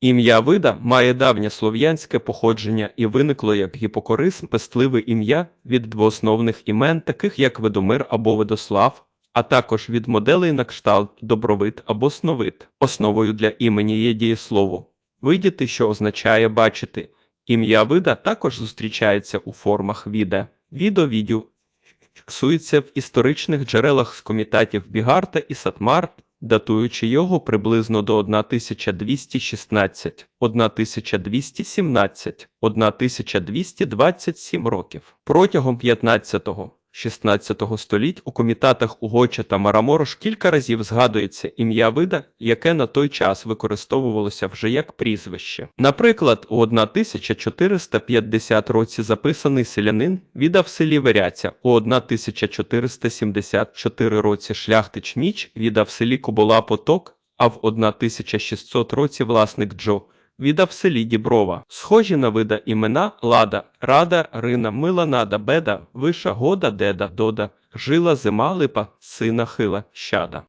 Ім'я вида має давнє слов'янське походження і виникло як гіпокорисм, пестливе ім'я від двоосновних імен, таких як Ведомир або Ведослав, а також від моделей на кшталт добровид або сновид. Основою для імені є дієслово видіти, що означає бачити. Ім'я вида також зустрічається у формах віде, відовідю, фіксується в історичних джерелах з комітатів Бігарта і Сатмар, датуючи його приблизно до 1216, 1217, 1227 років. Протягом 15 16 століть у комітатах Угоча та Мараморош кілька разів згадується ім'я вида, яке на той час використовувалося вже як прізвище. Наприклад, у 1450 році записаний селянин віддав селі Веряця, у 1474 році шляхтич Міч віддав селі Кобола Поток, а в 1600 році власник Джо віддав в селі Діброва. Схожі на вида імена Лада, Рада, Рина, Мила, Нада, Беда, Виша, Года, Деда, Дода, Жила, Зима, Липа, Сина, Хила, Щада.